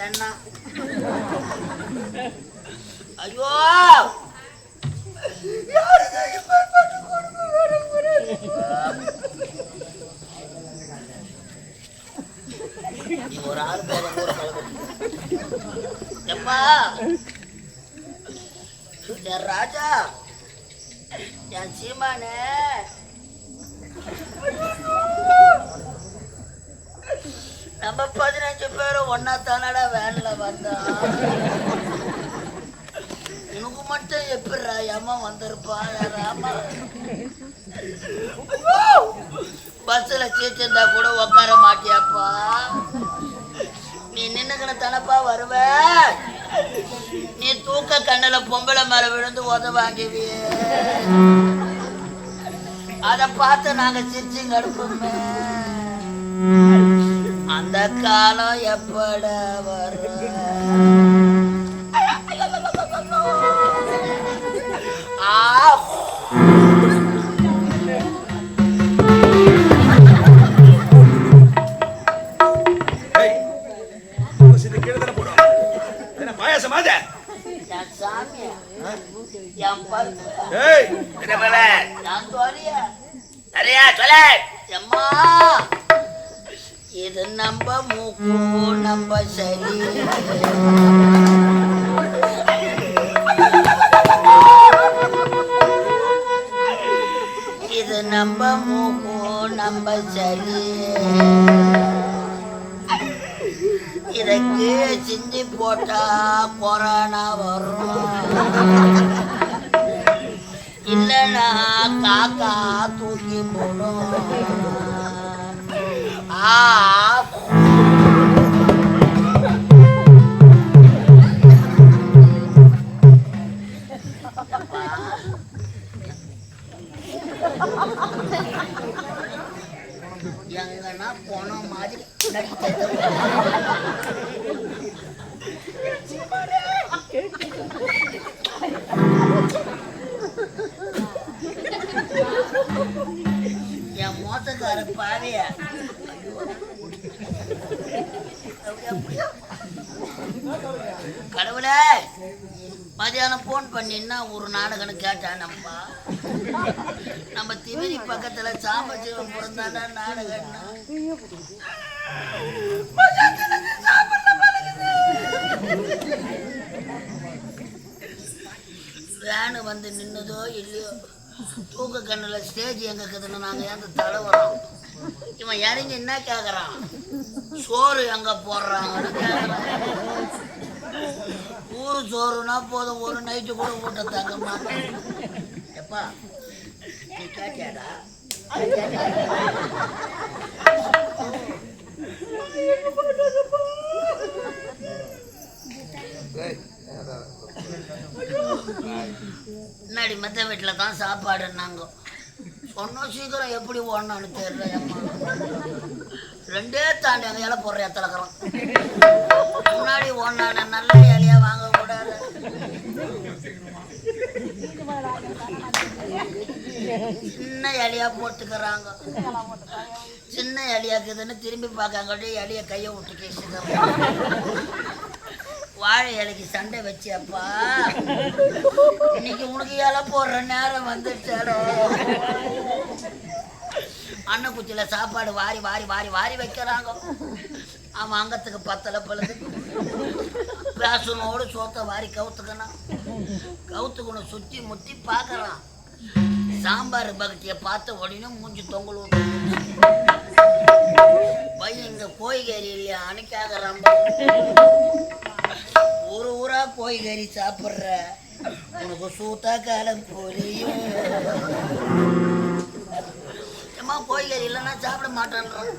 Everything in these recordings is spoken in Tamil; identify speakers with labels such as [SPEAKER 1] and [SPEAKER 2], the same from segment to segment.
[SPEAKER 1] தூங்குறியா ஐயோ! ஒரு ஆள் எப்பா? என் ராஜா என் சீமானே. நம்ம பதினஞ்சு பேரும் ஒன்னா தானடா வேன்ல வந்தோம் உனக்கு மட்டும் எப்படிடா ஏமா வந்திருப்பா? ராமா பஸ்ல சீச்சிருந்தா கூட உட்கார மாட்டியாப்பா. நீ நின்னுக்கின தானப்பா வருவ? நீ தூக்க கண்ணுல பொம்பளை மேல விழுந்து உத வாங்குவியே. அதை பார்த்து நாங்க சிரிச்சு கடுப்போமே காலம் எப்பட வரும்
[SPEAKER 2] ஏய். என்ன
[SPEAKER 1] தோழிய
[SPEAKER 3] சரியா சொல்லு
[SPEAKER 1] எம்மா இது நம்ம மூக்கு நம்ம சரி இது நம்ம மூக்கு நம்ம சரி இதற்கு சிந்தி போட்டா கொரோனா வரும். இல்லைன்னா காக்கா தூக்கி போடும். எங்கன்னா போன மாதிரி என் மோசக்கார பாரியா கடவுளே மதியானம் ஃபோன் பண்ணின்னா ஒரு நாடகம்னு கேட்டான் நம்ம திமிரி பக்கத்துல சாம்பஜீவன் பிறந்தாண்டா நாடகம்னா? வேனு வந்து நின்னதோ இல்லையோ? தூக்க கண்ணுல ஸ்டேஜ் எங்க இருக்குதுன்னு நாங்க ஏன் தலைவரோம்? இவன் இறங்கி என்ன கேட்குறான் சோறு எங்க போடுறாங்கன்னு கேக்குறான் ஊரு சோறுனா போதும் ஒரு நைட்டு கூட ஊட்ட தங்க மாட்டேன். எப்பா நீ கேட்டியாடா மெத்த வீட்டில் தான் சாப்பாடுன்னாங்க. சொன்னோம் சீக்கிரம் எப்படி ஓடணும்னு தெரியல ரெண்டே தாண்டி அங்கே இலை போடுற எத்தலக்கிறோம் முன்னாடி ஓடினான நல்ல இலையா வாங்கக்கூடாது சின்ன இலையா போட்டுக்கிறாங்க. சின்ன இலையாக்குதுன்னு திரும்பி பார்க்காங்கட்டி இலையை கையை விட்டு கேசுக்கிறாங்க. வாழை இலைக்கு சண்டை வச்சியப்பா. இன்னைக்கு உனக்கு இலை போடுற நேரம் வந்துட்டாடோ அண்ணன் குச்சியில சாப்பாடு வாரி வாரி வாரி வாரி வைக்கிறாங்க. அவன் அங்கத்துக்கு பத்தலை பழுது. பேசனோடு சோத்தை வாரி கவுத்துக்கணும். கவுத்துக்கணும் சுற்றி முத்தி பார்க்கறான். சாம்பார் பகட்டியை பார்த்த உடனே மூஞ்சி தொங்கல் பையன் இந்த கோய்கறி இல்லையா அன்னைக்காகிறான் ஊரா கோய்கறி சாப்பிட்ற. உனக்கு சூத்தா காலம் புரியும் ஏம்மா கோய்கறி இல்லைன்னா சாப்பிட மாட்டேன்றான்.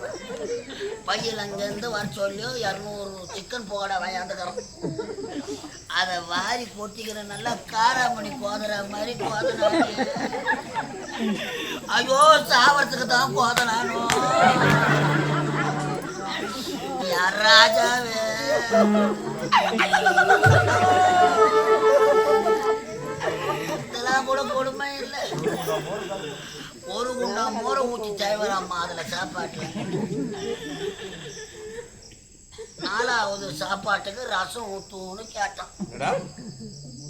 [SPEAKER 1] பையன் அங்கேருந்து வர சொல்லியோ இரநூறு சிக்கன் போகடா வாயாந்துக்கிறோம். அதை வாரி கொட்டிக்கிற நல்லா காராமணி கோதுற மாதிரி கோதனானே ஐயோ சாவறதுக்கு தான் கோதனானோ யார் ராஜாவே? இதெல்லாம் கூட கொடுமை இல்லை ஒரு குண்டா மோரை ஊற்றி தழுவலாமா அதுல சாப்பாட்டுல நாலாவது சாப்பாட்டுக்கு ரசம் ஊத்துன்னு கேட்டான்?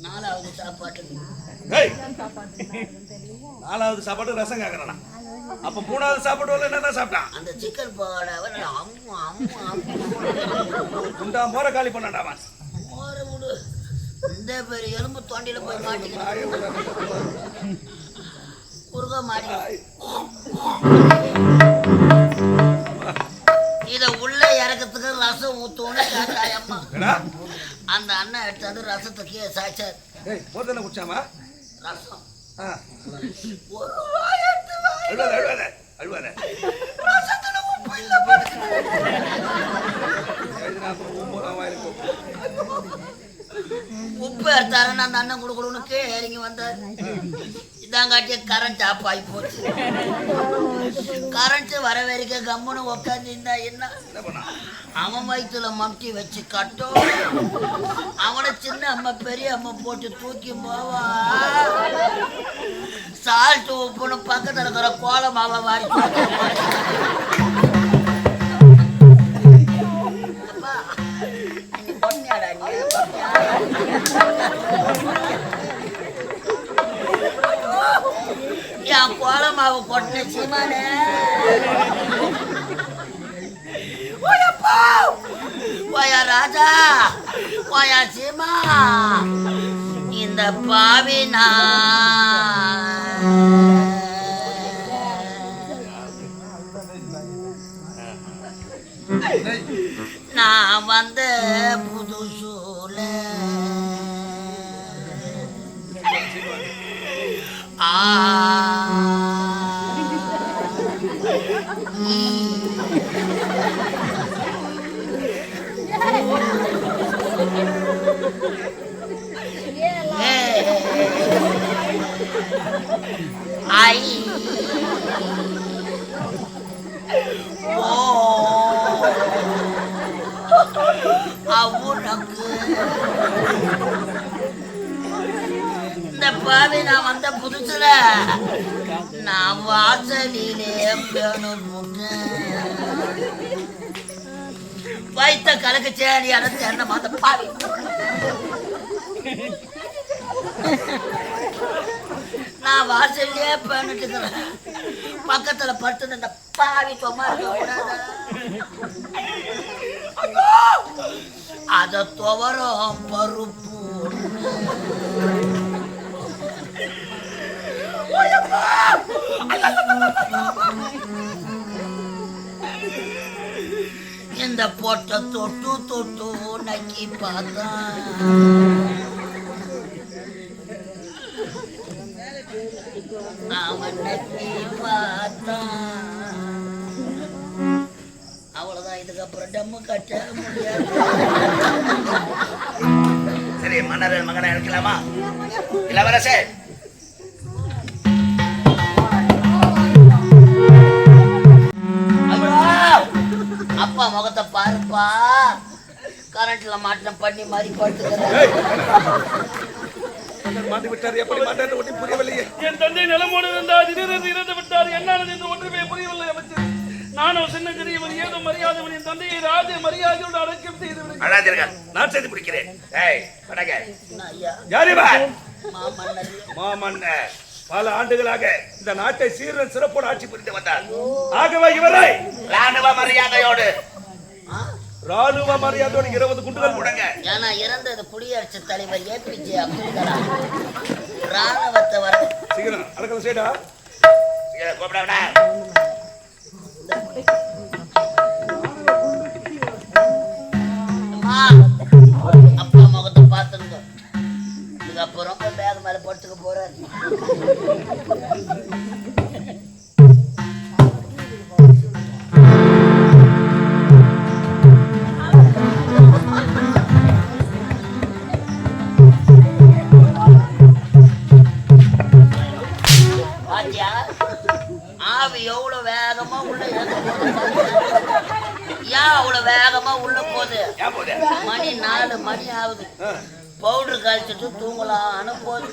[SPEAKER 1] நாலாவது சாப்பாட்டுக்கு.
[SPEAKER 2] நாலாவது சாப்பாடு ரசம் கேக்குறானா. அப்ப மூணாவது சாப்பாடு வரல என்னதான் சாப்பிட்டான்
[SPEAKER 1] அந்த சிக்கன்
[SPEAKER 2] குண்டா மோர காலி பண்ணாடாமா
[SPEAKER 1] இந்த பெரிய எலும்பு தொண்டில போய் மாட்டிக்கிட்டு. குறுக மாட்டி இத உள்ள இறக்கத்துக்கு ரசம் ஊத்துவோன்னு கேட்டாயம்மா? அந்த அண்ணன் எடுத்தாந்து ரசத்துக்கு சாய்ச்சார்
[SPEAKER 2] ஏய் போத்தன குடிச்சாமா?
[SPEAKER 1] ரசம்.
[SPEAKER 2] அழுவாத அழுவாத அழுவாத.
[SPEAKER 1] ரசத்துல உப்பு இல்ல உப்பு எடுத்தாருன்னு அந்த அண்ணன் கொடுக்கணும்னு இறங்கி வந்தார். இதாங்காட்டிய கரண்ட் ஆஃப் ஆகி போச்சு. கரண்ட் வர வரைக்கும் கம்முன்னு உட்காந்து இருந்தா என்ன? அவன் வயிற்றுல மம்டி வச்சு கட்டும். அவனை சின்ன அம்மா பெரிய அம்மா போட்டு தூக்கி போவா. சால்ட் உப்புன்னு பக்கத்தில் இருக்கிற கோல மாவை வாரி நீ பொண்ணியாடா நீ? என் கோல மாவு கொட்டின சீமானே ஓயா ராஜா! ஓயா சீமா! இந்த பாவி நான் வந்து ஐ ஓ அவுனக்கு இந்த பாவி நான் வந்த புதுசுல நான் வாசலிலே பேணு வைத்த கலக்கு சேடி அடைச்சு என்ன மாத்த பாவி. நான் வாசல்லே பண்ணிட்டு இருக்கிறேன். பக்கத்துல படுத்து இந்த பாவி சும்மா இருக்க அத துவரம் பருப்பு. இந்த பொட்டை தொட்டு தொட்டு நக்கி பார்த்தா. அவன் நக்கி பார்த்தான் அவ்வளவுதான் இதுக்கப்புறம் டம்மு கட்ட முடியாது.
[SPEAKER 3] சரி மன்னர் மகனை எடுக்கலாமா?
[SPEAKER 1] இளவரசே அப்பா முகத்தை பாருப்பா. கரண்ட்ல மாட்டின பண்ணி மாதிரி படுத்துக்கிறேன்.
[SPEAKER 2] விட்டார். எப்படி மாட்டார் ஒட்டி புரியவில்லையே.
[SPEAKER 4] என் தந்தை நிலமோடு இருந்தார் திடீரென்று இறந்து விட்டார். என்னானது என்று ஒன்றுமே புரியவில்லை அமைச்சர். நானும் சின்ன சிறியவன் ஏதோ மரியாதைவன் என் தந்தையை ராஜ மரியாதையோடு அடக்கம் செய்து
[SPEAKER 3] அழாதீர்கள் நான் செய்து முடிக்கிறேன். ஏய்
[SPEAKER 2] இவர்
[SPEAKER 1] மாமன்னர்.
[SPEAKER 2] மாமன்னர். பல ஆண்டுகளாக இந்த நாட்டை சீரன் சிறப்போடு ஆட்சி புரிந்து வந்தார். ஆகவே இவரை
[SPEAKER 3] ராணுவ மரியாதையோடு?
[SPEAKER 2] ராணுவ மரியாதையோடு இருபது குண்டுகள் முடங்க.
[SPEAKER 1] ஏன்னா இறந்தது குடியரசுத் தலைவர் ஏபிஜே அப்துல் கலாம். ராணுவத்தை வர
[SPEAKER 2] சீக்கிரம் அடக்கல
[SPEAKER 3] கூப்பிடா
[SPEAKER 1] அம்மா, வேகமா உள்ள ஏன் அவ்வளவு வேகமா உள்ள போகுது? மணி நாலு மணி ஆகுது. பவுடர் கழிச்சிட்டு தூங்கலாம்னு போகுது.